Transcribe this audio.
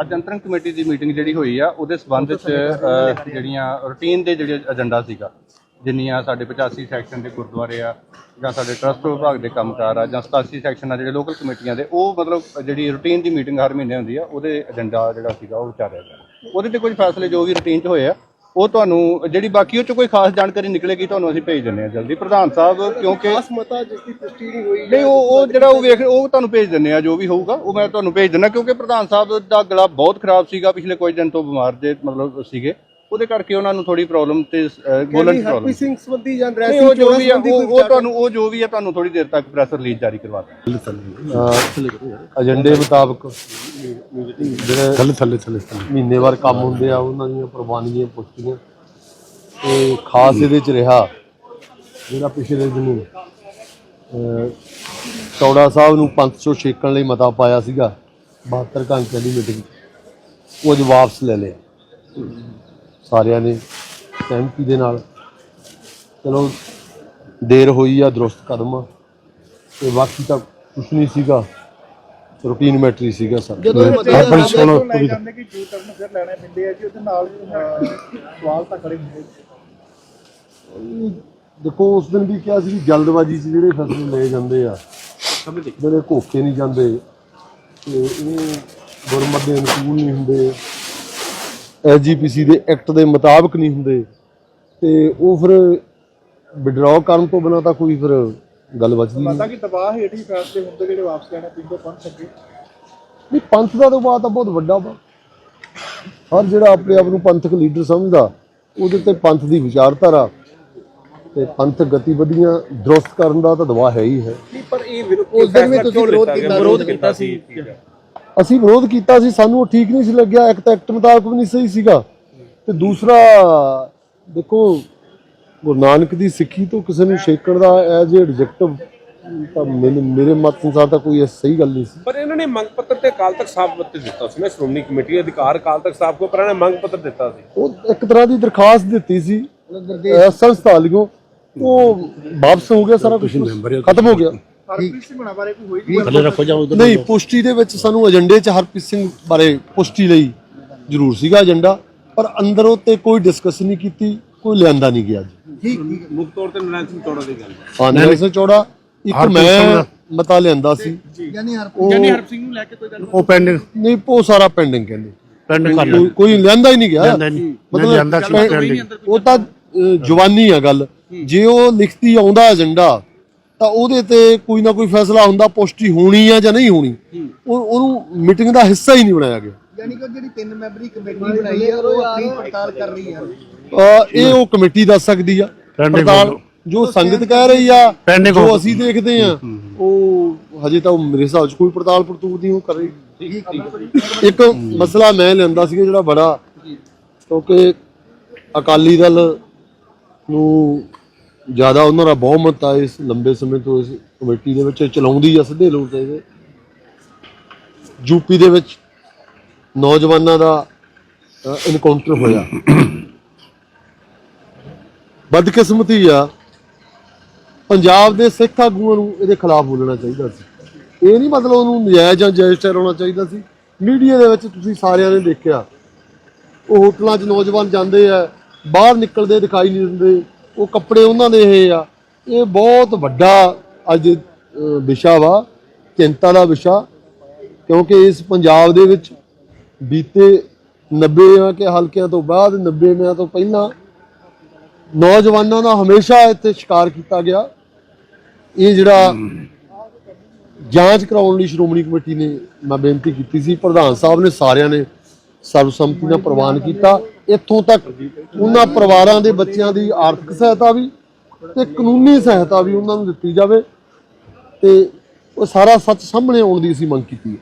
ਅੱਜ ਅੰਤਰੰਗ ਕਮੇਟੀ ਦੀ ਮੀਟਿੰਗ ਜਿਹੜੀ ਹੋਈ ਆ ਉਹਦੇ ਸਬੰਧ ਚ ਅ, ਜਿਹੜੀਆਂ ਰੂਟੀਨ ਦੇ ਜਿਹੜੇ ਏਜੰਡਾ ਸੀਗਾ ਜਿੰਨੀਆਂ ਸਾਡੇ 85 ਸੈਕਸ਼ਨ ਦੇ ਗੁਰਦੁਆਰੇ ਆ ਜਾਂ ਸਾਡੇ ਟਰਸਟ ਵਿਭਾਗ ਦੇ ਕੰਮਕਾਰ ਆ ਜਾਂ 87 ਸੈਕਸ਼ਨ ਆ ਜਿਹੜੇ ਲੋਕਲ ਕਮੇਟੀਆਂ ਦੇ ਉਹ ਮਤਲਬ ਜਿਹੜੀ ਰੂਟੀਨ ਦੀ ਮੀਟਿੰਗ ਹਰ ਮਹੀਨੇ ਹੁੰਦੀ ਆ ਉਹਦੇ ਏਜੰਡਾ ਜਿਹੜਾ ਸੀਗਾ ਉਹ ਵਿਚਾਰਿਆ ਗਿਆ। ਉਹਦੇ ਤੇ ਕੁਝ ਫੈਸਲੇ ਜੋ ਵੀ ਰੂਟੀਨ 'ਚ ਹੋਏ ਆ ਉਹ ਤੁਹਾਨੂੰ ਜਿਹੜੀ ਬਾਕੀ ਉਹ 'ਚ ਕੋਈ ਖਾਸ ਜਾਣਕਾਰੀ ਨਿਕਲੇਗੀ ਤੁਹਾਨੂੰ ਅਸੀਂ ਭੇਜ ਦਿੰਦੇ ਆ ਜਲਦੀ। ਪ੍ਰਧਾਨ ਸਾਹਿਬ ਕਿਉਂਕਿ ਮਤਾ ਜਿਸ ਦੀ ਪੁਸ਼ਟੀ ਨਹੀਂ ਹੋਈ ਨਹੀਂ ਉਹ ਉਹ ਜਿਹੜਾ ਉਹ ਵੇਖ ਉਹ ਤੁਹਾਨੂੰ ਭੇਜ ਦਿੰਨੇ ਆ ਜੋ ਵੀ ਹੋਊਗਾ ਉਹ ਮੈਂ ਤੁਹਾਨੂੰ ਭੇਜ ਦਿੰਦਾ ਕਿਉਂਕਿ ਪ੍ਰਧਾਨ ਸਾਹਿਬ ਦਾ ਗਲਾ ਬਹੁਤ ਖਰਾਬ ਸੀਗਾ ਪਿਛਲੇ ਕੁਝ ਦਿਨ ਤੋਂ ਬਿਮਾਰ ਦੇ ਮਤਲਬ ਸੀਗੇ। ਉਹਦੇ ਕਰਕੇ ਉਹਨਾਂ ਨੂੰ ਥੋੜੀ ਪ੍ਰੋਬਲਮ ਤੇ ਬੋਲਣ ਦੀ ਪ੍ਰੋਬਲਮ ਸਿੰਘ ਸੰਬੰਧੀ ਜਾਂ ਨਹੀਂ ਉਹ ਜੋ ਵੀ ਆ ਉਹ ਉਹ ਤੁਹਾਨੂੰ ਉਹ ਜੋ ਵੀ ਆ ਤੁਹਾਨੂੰ ਥੋੜੀ ਦੇਰ ਤੱਕ ਪ੍ਰੈਸ ਰਿਲੀਜ਼ ਜਾਰੀ ਕਰਵਾ ਦਾਂਗੇ ਏਜੰਡੇ ਮੁਤਾਬਕ ਜਿਹੜੇ ਥੱਲੇ ਥੱਲੇ ਥੱਲੇ ਮਹੀਨੇਵਾਰ ਕੰਮ ਹੁੰਦੇ ਆ ਉਹਨਾਂ ਦੀਆਂ ਪ੍ਰਵਾਨਗੀਆਂ ਪੁਸ਼ਟੀਆਂ। ਤੇ ਖਾਸ ਇਹਦੇ ਚ ਰਿਹਾ ਜਿਹੜਾ ਪਿਛਲੇ ਦਿਨ ਚੌੜਾ ਸਾਹਿਬ ਨੂੰ 500 ਛੇਕਣ ਲਈ ਮਤਾ ਪਾਇਆ ਸੀਗਾ 72 ਘੰਟਿਆਂ ਦੀ ਮੀਟਿੰਗ। ਉਹ ਅੱਜ ਵਾਪਸ ਲੈ ਲਿਆ। ਸਾਰਿਆਂ ਨੇ ਸਹਿਮਤੀ ਦੇ ਨਾਲ। ਚਲੋ ਦੇਰ ਹੋਈ ਆ ਦਰੁਸਤ ਕਦਮ। ਤੇ ਬਾਕੀ ਤਾਂ ਕੁਛ ਨਹੀਂ ਸੀਗਾ। ਰੂਟੀਨ ਮੈਟਰੀ ਸੀਗਾ ਸਰ। ਆਪਣੀ ਸੁਣੋ ਪੂਰੀ ਜਾਂਦੇ ਕਿ ਜੋ ਟਰਨ ਫਿਰ ਲੈਣੇ ਪੈਂਦੇ ਆ ਜੀ ਉਹਦੇ ਨਾਲ ਸਵਾਲ ਤਾਂ ਖੜੇ ਹੁੰਦੇ ਦੇਖੋ ਉਸ ਦਿਨ ਵੀ ਕਿਹਾ ਸੀ ਜਲਦਬਾਜ਼ੀ 'ਚ ਜਿਹੜੇ ਫੈਸਲੇ ਲਏ ਜਾਂਦੇ ਆ ਜਿਹੜੇ ਘੋਖੇ ਨਹੀਂ ਜਾਂਦੇ ਤੇ ਇਹ ਗੁਰਮਤ ਦੇ ਅਨੁਕੂਲ ਨਹੀਂ ਹੁੰਦੇ ਐਸਜੀਪੀਸੀ ਦੇ ਐਕਟ ਦੇ ਮੁਤਾਬਕ ਨਹੀਂ ਹੁੰਦੇ ਤੇ ਉਹ ਫਿਰ ਵਿਡਰਾਅ ਕਰਨ ਤੋਂ ਬਿਨਾਂ ਤਾਂ ਕੋਈ ਫਿਰ ਗੱਲ ਬਚਦੀ ਨਹੀਂ। ਤਾਂ ਕਿ ਦਬਾਅ ਹੇਠ ਹੀ ਫੈਸਲੇ ਹੁੰਦੇ ਜਿਹੜੇ ਵਾਪਸ ਲੈਣੇ ਪੈਂਦੇ ਪੰਥ ਅੱਗੇ? ਨਹੀਂ ਪੰਥ ਦਾ ਦਬਾਅ ਤਾਂ ਬਹੁਤ ਵੱਡਾ ਵਾ। ਹਰ ਜਿਹੜਾ ਆਪਣੇ ਆਪ ਨੂੰ ਪੰਥਕ ਲੀਡਰ ਸਮਝਦਾ ਉਹਦੇ ਤੇ ਪੰਥ ਦੀ ਵਿਚਾਰਧਾਰਾ ਤੇ ਪੰਥਕ ਗਤੀਵਿਧੀਆਂ ਦਰੁਸਤ ਕਰਨ ਦਾ ਤਾਂ ਦਬਾਅ ਹੈ ਹੀ ਹੈ। ਪਰ ਇਹ ਉਸ ਦਿਨ ਵੀ ਤੁਸੀਂ ਵਿਰੋਧ ਕੀਤਾ ਵਿਰੋਧ ਕੀਤਾ ਸੀ? ਅਸੀਂ ਵਿਰੋਧ ਕੀਤਾ ਸੀ ਸਾਨੂੰ ਉਹ ਠੀਕ ਨਹੀਂ ਸੀ ਲੱਗਿਆ ਇੱਕ ਤਾਂ ਐਕਟ ਮੁਤਾਬਕ ਵੀ ਨਹੀਂ ਸਹੀ ਸੀਗਾ। ਤੇ ਦੂਸਰਾ ਦੇਖੋ ਗੁਰੂ ਨਾਨਕ ਦੀ ਸਿੱਖੀ ਤੋਂ ਕਿਸੇ ਨੂੰ ਛੇਕਣ ਦਾ ਐਜ਼ ਏ ਰਿਜੈਕਟਿਵ ਤਾਂ ਮੈਨੂੰ- ਮੇਰੇ ਮਤ ਅਨੁਸਾਰ ਤਾਂ ਕੋਈ ਇਹ ਸਹੀ ਗੱਲ ਨਹੀਂ ਸੀ। ਪਰ ਇਹਨਾਂ ਨੇ ਮੰਗ ਪੱਤਰ ਤੇ ਅਕਾਲ ਤਖਤ ਸਾਹਿਬ ਉੱਤੇ ਦਿੱਤਾ ਸੀ ਨਾ ਸ਼੍ਰੋਮਣੀ ਕਮੇਟੀ ਦੇ ਅਧਿਕਾਰ ਅਕਾਲ ਤਖਤ ਸਾਹਿਬ ਕੋ ਪਰ ਨੇ ਮੰਗ ਪੱਤਰ ਦਿੱਤਾ ਸੀ। ਉਹ ਇੱਕ ਤਰ੍ਹਾਂ ਦੀ ਦਰਖਾਸਤ ਦਿੱਤੀ ਸੀ ਅਹ ਸੰਸਥਾ ਉਹ ਵਾਪਸ ਹੋ ਗਿਆ ਸਾਰਾ ਕੁਝ ਖਤਮ ਹੋ ਗਿਆ। ਹਰਪ੍ਰੀਤ ਸਿੰਘ ਹੁਣਾਂ ਬਾਰੇ ਕੋਈ ਹੋਈ ਜੀ ਥੱਲੇ ਰੱਖੋ ਜਾਂ ਉਧਰ। ਨਹੀਂ ਪੁਸ਼ਟੀ ਦੇ ਵਿੱਚ ਸਾਨੂੰ ਏਜੰਡੇ 'ਚ ਹਰਪ੍ਰੀਤ ਸਿੰਘ ਬਾਰੇ ਪੁਸ਼ਟੀ ਲਈ ਜ਼ਰੂਰ ਸੀਗਾ ਏਜੰਡਾ ਪਰ ਅੰਦਰੋਂ ਤੇ ਕੋਈ ਡਿਸਕਸ ਨਹੀਂ ਕੀਤੀ ਕੋਈ ਲਿਆਂਦਾ ਨਹੀਂ ਗਿਆ ਜੀ। ਮੁੱਖ ਤੌਰ ਤੇ ਨਰਾਇਣ ਸਿੰਘ ਚੌੜਾ ਦੀ ਗੱਲ ਹਾਂ। ਨੈਲਸਨ ਚੌੜਾ ਇੱਕ ਸਿੰਘ ਮੈਂ ਮਤਾ ਲਿਆਂਦਾ ਸੀ। ਯਾਨੀ ਹਰ ਉਹ ਸਿੰਘ ਨੂੰ ਲੈ ਕੇ ਕੋਈ ਗੱਲ ਉਹ ਪੈਂਡਿੰਗ ਨਹੀਂ ਉਹ ਸਾਰਾ ਪੈਂਡਿੰਗ ਕਹਿੰਦੇ। ਪੈਂਡਿੰਗ ਕਰ ਕੋਈ- ਲੈਂਦੇ ਕੋਈ ਲਿਆਂਦਾ ਹੀ ਨਹੀਂ ਗਿਆ। ਲਿਆਂਦਾ ਹੀ ਨਹੀਂ। ਨਹੀਂ ਲਿਆਂਦਾ ਸੀ ਪੈਂ- ਪੈਂਡਿੰਗ ਉਹ ਤਾਂ ਅਹ, ਜਵਾਨੀ ਆ ਗੱਲ। ਜੇ ਉਹ ਲਿਖਤੀ ਆਉਂਦਾ ਏਜੰਡਾ ਤਾਂ ਉਹਦੇ ਤੇ ਕੋਈ ਨਾ ਕੋਈ ਫੈਸਲਾ ਹੁੰਦਾ ਪੁਸ਼ਟੀ ਹੋਣੀ ਆ ਜਾਂ ਨਹੀਂ ਹੋਣੀ। ਉਹ ਉਹਨੂੰ ਮੀਟਿੰਗ ਦਾ ਹਿੱਸਾ ਹੀ ਨਹੀਂ ਬਣਾਇਆ ਗਿਆ। ਯਾਨੀ ਕਿ ਜਿਹੜੀ ਤਿੰਨ ਮੈਂਬਰੀ ਕਮੇਟੀ ਬਣਾਈ ਹੈ ਉਹ ਆਪਣੀ ਪੜਤਾਲ ਕਰ ਰਹੀ ਹੈ ਅਹ, ਇਹ ਉਹ ਕਮੇਟੀ ਦੱਸ ਸਕਦੀ ਆ। Pending ਪੜਤਾਲ। ਜੋ ਸੰਗਤ ਕਹਿ ਰਹੀ ਆ Pending ਜੋ। ਅਸੀਂ ਦੇਖਦੇ ਆ ਉਹ ਹਜੇ ਤਾਂ ਉਹ ਮੇਰੇ ਹਿਸਾਬ 'ਚ ਕੋਈ ਪੜਤਾਲ ਪੜਤੂਲ ਨਹੀਂ ਉਹ ਕਰ। ਰਹੀ ਇੱਕ ਮਸਲਾ ਮੈਂ ਲਿਆਂਦਾ ਸੀ ਜਿਹੜਾ ਬੜਾ ਕਿਉਂਕਿ ਅਕਾਲੀ ਦਲ ਨੂੰ ਜ਼ਿਆਦਾ ਉਹਨਾਂ ਦਾ ਬਹੁਮਤ ਆ ਇਸ ਲੰਬੇ ਸਮੇਂ ਤੋਂ ਇਸ ਕਮੇਟੀ ਦੇ ਵਿੱਚ ਚਲਾਉਂਦੀ ਆ ਸਿੱਧੇ ਲੋਕ ਇਹਦੇ। ਯੂਪੀ ਦੇ ਵਿੱਚ ਨੌਜਵਾਨਾਂ ਦਾ ਇਨਕਾਊਂਟਰ ਹੋਇਆ। ਬਦਕਿਸਮਤੀ ਆ। ਪੰਜਾਬ ਦੇ ਸਿੱਖ ਆਗੂਆਂ ਨੂੰ ਇਹਦੇ ਖਿਲਾਫ ਬੋਲਣਾ ਚਾਹੀਦਾ ਸੀ। ਇਹ ਨਹੀਂ ਮਤਲਬ ਉਹਨੂੰ ਨਜਾਇਜ਼ ਜਾਂ ਜਾਇਜ਼ ਠਹਿਰਾਉਣਾ ਚਾਹੀਦਾ ਸੀ। ਮੀਡੀਆ ਦੇ ਵਿੱਚ ਤੁਸੀਂ ਸਾਰਿਆਂ ਨੇ ਦੇਖਿਆ, ਉਹ ਹੋਟਲਾਂ 'ਚ ਨੌਜਵਾਨ ਜਾਂਦੇ ਆ, ਬਾਹਰ ਨਿਕਲਦੇ ਦਿਖਾਈ ਨਹੀਂ ਦਿੰਦੇ, ਉਹ ਕੱਪੜੇ ਉਹਨਾਂ ਦੇ ਇਹ ਆ। ਇਹ ਬਹੁਤ ਵੱਡਾ ਅੱਜ ਵਿਸ਼ਾ ਵਾ, ਚਿੰਤਾ ਦਾ ਵਿਸ਼ਾ, ਕਿਉਂਕਿ ਇਸ ਪੰਜਾਬ ਦੇ ਵਿੱਚ ਬੀਤੇ 90 ਕੇ ਹਲਕਿਆਂ ਤੋਂ ਬਾਅਦ 90 ਤੋਂ ਪਹਿਲਾਂ ਨੌਜਵਾਨਾਂ ਦਾ ਹਮੇਸ਼ਾ ਇੱਥੇ ਸ਼ਿਕਾਰ ਕੀਤਾ ਗਿਆ। ਇਹ ਜਿਹੜਾ ਜਾਂਚ ਕਰਾਉਣ ਲਈ ਸ਼੍ਰੋਮਣੀ ਕਮੇਟੀ ਨੇ ਮੈਂ ਬੇਨਤੀ ਕੀਤੀ ਸੀ। ਪ੍ਰਧਾਨ ਸਾਹਿਬ ਨੇ ਸਾਰਿਆਂ ਨੇ ਸਰਬਸੰਮਤੀ ਨਾਲ ਪ੍ਰਵਾਨ ਕੀਤਾ। ਇੱਥੋਂ ਤੱਕ ਉਹਨਾਂ ਪਰਿਵਾਰਾਂ ਦੇ ਬੱਚਿਆਂ ਦੀ ਆਰਥਿਕ ਸਹਾਇਤਾ ਵੀ ਤੇ ਕਾਨੂੰਨੀ ਸਹਾਇਤਾ ਵੀ ਉਹਨਾਂ ਨੂੰ ਦਿੱਤੀ ਜਾਵੇ ਤੇ ਉਹ ਸਾਰਾ ਸੱਚ ਸਾਹਮਣੇ ਆਉਣ ਦੀ ਅਸੀਂ ਮੰਗ ਕੀਤੀ ਹੈ।